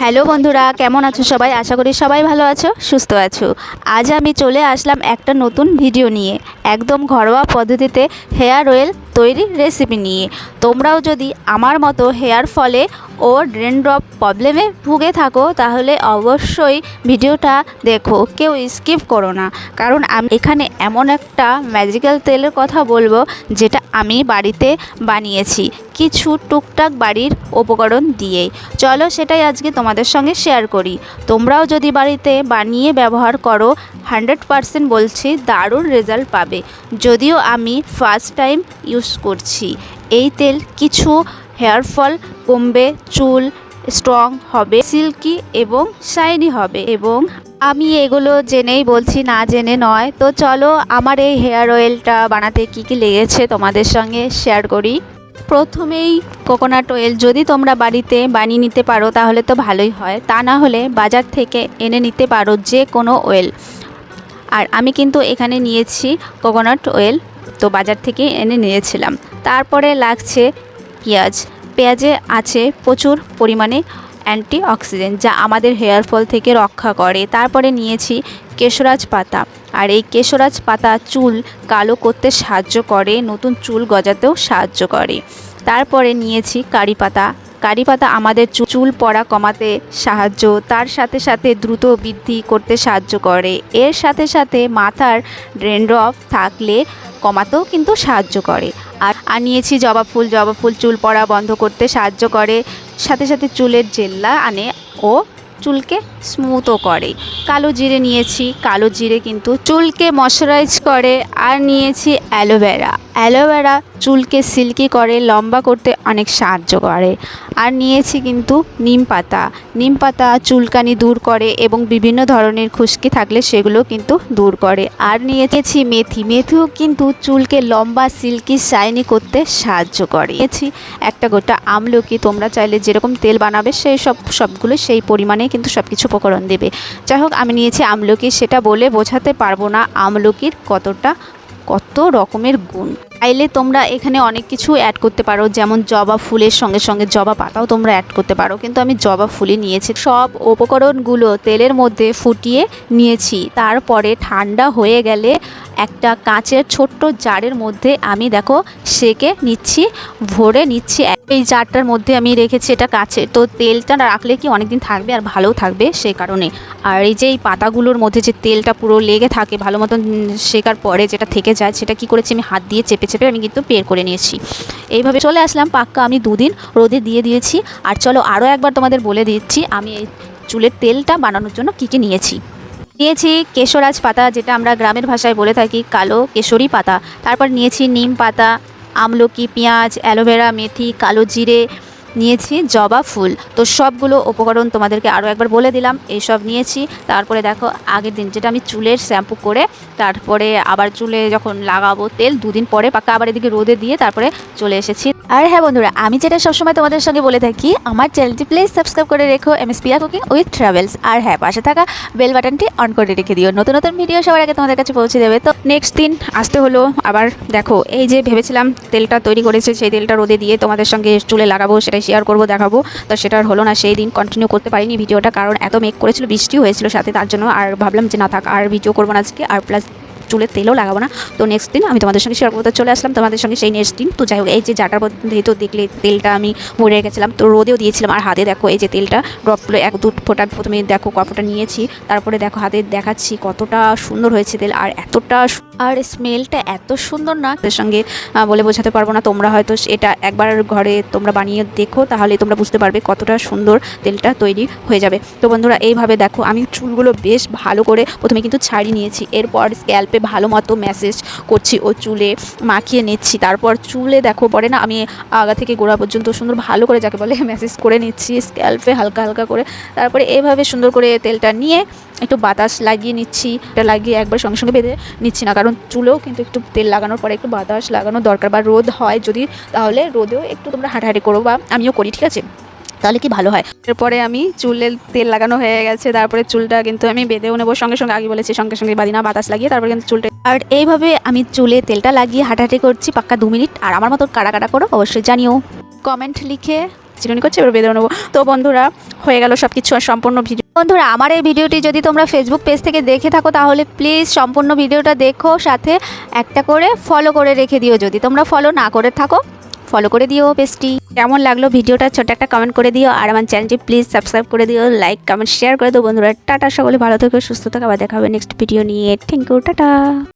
Hello বন্ধুরা, কেমন আছো সবাই? আশা করি সবাই ভালো আছো, সুস্থ আছো। আজ আমি চলে আসলাম একটা নতুন ভিডিও নিয়ে। একদম ঘরোয়া পদ্ধতিতে হেয়ার অয়েল তৈরির রেসিপি নিয়ে। তোমরাও যদি আমার মতো হেয়ার ফলে ও ড্রেনড্রপ প্রবলেমে ভুগে থাকো, তাহলে অবশ্যই ভিডিওটা দেখো। কেউ স্কিপ করো না। কারণ আমি এখানে এমন একটা ম্যাজিক্যাল তেলের কথা বলব, যেটা আমি বাড়িতে বানিয়েছি। কিছু টুকটাক বাড়ির উপকরণ দিয়েই। চলো সেটাই আজকে তোমাদের সঙ্গে শেয়ার করি। তোমরাও যদি বাড়িতে বানিয়ে ব্যবহার করো হান্ড্রেড পারসেন্ট বলছি দারুণ রেজাল্ট পাবে। যদিও আমি ফার্স্ট টাইম ইউজ করছি। এই তেল কিছু হেয়ার ফল কমবে, চুল স্ট্রং হবে সিল্কি এবং শাইনি হবে এবং আমি এগুলো জেনেই বলছি, না জেনে নয়। তো চলো আমার এই হেয়ার অয়েলটা বানাতে কি কি লেগেছে তোমাদের সঙ্গে শেয়ার করি। প্রথমেই কোকোনাট অয়েল যদি তোমরা বাড়িতে বানিয়ে নিতে পারো তাহলে তো ভালোই হয়। তা না হলে বাজার থেকে এনে নিতে পারো যে কোনো অয়েল আর আমি কিন্তু এখানে নিয়েছি কোকোনাট অয়েল তো বাজার থেকে এনে নিয়েছিলাম। তারপরে লাগছে পেঁয়াজ। পেঁয়াজে আছে প্রচুর পরিমাণে অ্যান্টি অক্সিডেন্ট যা আমাদের হেয়ার ফল থেকে রক্ষা করে। তারপরে নিয়েছি কেশরাজ পাতা। আর এই কেশরাজ পাতা চুল কালো করতে সাহায্য করে, নতুন চুল গজাতেও সাহায্য করে। তারপরে নিয়েছি কারি পাতা। কারি পাতা আমাদের চুল পড়া কমাতে সাহায্য, তার সাথে সাথে দ্রুত বৃদ্ধি করতে সাহায্য করে। এর সাথে সাথে মাথার ড্রেনড্রফ থাকলে কমাতেও কিন্তু সাহায্য করে। আর আনিয়েছি জবা ফুল জবা ফুল চুল পড়া বন্ধ করতে সাহায্য করে। সাথে সাথে চুলের জেল্লা আনে ও চুলকে স্মুথও করে। কালো জিরে নিয়েছি, কালো জিরে কিন্তু চুলকে ময়শ্চারাইজ করে। আর নিয়েছি অ্যালোভেরা অ্যালোভেরা চুলকে সিল্কি করে, লম্বা করতে অনেক সাহায্য করে। আর নিয়েছি কিন্তু নিম পাতা। নিম পাতা চুলকানি দূর করে এবং বিভিন্ন ধরনের খুশকি থাকলে সেগুলো কিন্তু দূর করে। আর নিয়েছি মেথি। মেথিও কিন্তু চুলকে লম্বা সিল্কি শাইনি করতে সাহায্য করে। নিয়েছি একটা গোটা আমলকি। তোমরা চাইলে যেরকম তেল বানাবে সেই সব, সবগুলো সেই পরিমাণে কিন্তু সব কিছু উপকরণ দেবে। যাই হোক আমি নিয়েছি আমলকি। সেটা বলে বোঝাতে পারব না আমলকির কতটা, কত রকমের গুণ। চাইলে তোমরা এখানে অনেক কিছু অ্যাড করতে পারো, যেমন জবা ফুলের সঙ্গে সঙ্গে জবা পাতাও তোমরা অ্যাড করতে পারো। কিন্তু আমি জবা ফুলই নিয়েছি। সব উপকরণগুলো তেলের মধ্যে ফুটিয়ে নিয়েছি। তারপরে ঠান্ডা হয়ে গেলে একটা কাঁচের ছোট্ট জারের মধ্যে আমি দেখো সেকে নিচ্ছি, ভরে নিচ্ছি। এই জারটার মধ্যে আমি রেখেছি এটা কাছে তো তেলটা রাখলে কি অনেকদিন থাকবে আর ভালোও থাকবে সেই কারণে। আর এই যে এই পাতাগুলোর মধ্যে যে তেলটা পুরো লেগে থাকে, ভালো মতন শেখার পরে যেটা থেকে যায়, সেটা কি করেছি আমি হাত দিয়ে চেপে চেপে আমি কিন্তু বের করে নিয়েছি। এইভাবে চলে আসলাম, পাক্কা আমি দুদিন রোদে দিয়ে দিয়েছি। আর চলো আরও একবার তোমাদের বলে দিচ্ছি, আমি এই চুলের তেলটা বানানোর জন্য কী কী নিয়েছি। নিয়েছি কেশরাজ পাতা, যেটা আমরা গ্রামের ভাষায় বলে থাকি কালো কেশরী পাতা। তারপর নিয়েছি নিম পাতা, আমলকি, পেঁয়াজ, অ্যালোভেরা, মেথি, কালো জিরে নিয়েছি, জবা ফুল। তো সবগুলো উপকরণ তোমাদেরকে আরও একবার বলে দিলাম। এইসব নিয়েছি। তারপরে দেখো, আগের দিন যেটা আমি চুলের শ্যাম্পু করে, তারপরে আবার চুলে যখন লাগাবো তেল, দুদিন পরে পাকা আবার এদিকে রোদে দিয়ে তারপরে চলে এসেছি। আর হ্যাঁ বন্ধুরা, আমি যেটা সবসময় তোমাদের সঙ্গে বলে থাকি, আমার চ্যানেলটি প্লিজ সাবস্ক্রাইব করে রেখো M S Piya cooking with travels. আর হ্যাঁ পাশে থাকা বেল বাটনটি অন করে রেখে দিও। নতুন নতুন ভিডিও সবার আগে তোমাদের কাছে পৌঁছে দেবে। তো নেক্সট দিন আসতে হলো। আবার দেখো, এই যে ভেবেছিলাম তেলটা তৈরি করেছে, সেই তেলটা রোদে দিয়ে তোমাদের সঙ্গে চুলে লাগাবো, সেটাই শেয়ার করব, দেখাবো। তো সেটা হলো না, সেই দিন কন্টিনিউ করতে পারিনি ভিডিওটা, কারণ এত মেক করেছিল বৃষ্টি হয়েছিল সাথে, তার জন্য আর ভাবলাম যে না থাক, আর ভিডিও করব না আজকে, আর প্লাস চুলের তেলও লাগাবো না। তো নেক্সট দিন আমি তোমাদের সঙ্গে শেয়ার করতে চলে আসলাম। তোমাদের সঙ্গে সেই নেক্সট দিন। তো যাই হোক, এই যে জাটার তো দেখলে তেলটা আমি ভরে রেখেছিলাম, তো রোদেও দিয়েছিলাম। আর হাতে দেখো, এই যে তেলটা ড্রপগুলো এক দু ফোটা। প্রথমে দেখো কতটা নিয়েছি, তারপরে দেখো হাতে দেখাচ্ছি কতটা সুন্দর হয়েছে তেল। আর এতটা আর স্মেলটা এত সুন্দর না এর সঙ্গে বলে বোঝাতে পারব না। তোমরা হয়তো এটা একবার ঘরে তোমরা বানিয়ে দেখো, তাহলে তোমরা বুঝতে পারবে কতটা সুন্দর তেলটা তৈরি হয়ে যাবে। তো বন্ধুরা, এইভাবে দেখো, আমি চুলগুলো বেশ ভালো করে প্রথমে কিন্তু ছাড়িয়ে নিয়েছি। এরপর স্ক্যাল্পে ভালো মতো ম্যাসেজ করছি ও চুলে মাখিয়ে নিচ্ছি। তারপর চুলে দেখো পরে না আমি আগা থেকে গোড়া পর্যন্ত সুন্দর ভালো করে যাকে বলে ম্যাসেজ করে নিচ্ছি স্ক্যাল্পে হালকা হালকা করে। তারপরে এইভাবে সুন্দর করে তেলটা নিয়ে একটু বাতাস লাগিয়ে নিচ্ছি। এটা লাগিয়ে একবার সঙ্গে সঙ্গে বেঁধে নিচ্ছি না, কারণ চুলেও কিন্তু একটু তেল লাগানোর পরে একটু বাতাস লাগানো দরকার বা রোদ হয় যদি, তাহলে রোদেও একটু তোমরা হাঁটাহাঁটি করো বা আমিও করি, ঠিক আছে? তাহলে কি ভালো হয়? এরপরে আমি চুলের তেল লাগানো হয়ে গেছে তারপরে চুলটা কিন্তু আমি বেঁধেও নেব। সঙ্গে সঙ্গে আগে বলেছি সঙ্গে সঙ্গে বাদিনা বাতাস লাগিয়ে তারপরে কিন্তু চুলটা আর এইভাবে আমি চুলে তেলটা লাগিয়ে হাঁটাহাঁটি করছি পাক্কা দু মিনিট। আর আমার মতো কাটা কাটা করো অবশ্যই জানিও। কমেন্ট লিখে চিরুনি করছে এবার বেঁধে নেব। তো বন্ধুরা হয়ে গেল সব কিছু আর সম্পূর্ণ ভিডিও। বন্ধুরা আমার এই ভিডিওটি যদি তোমরা ফেসবুক পেজ থেকে দেখে থাকো তাহলে প্লিজ সম্পূর্ণ ভিডিওটা দেখো সাথে একটা করে ফলো করে রেখে দিও। যদি তোমরা ফলো না করে থাকো ফলো করে দিও পেজটি কেমন লাগল ভিডিওটা? ছোট একটা কমেন্ট করে দিও। আর আমার চ্যানেলটি প্লিজ সাবস্ক্রাইব করে দিও লাইক কমেন্ট শেয়ার করে দিও। বন্ধুরা, টাটা সকলে, ভালো থেকো, সুস্থ থাকা। আবার দেখা হবে নেক্সট ভিডিও নিয়ে। Thank you tata.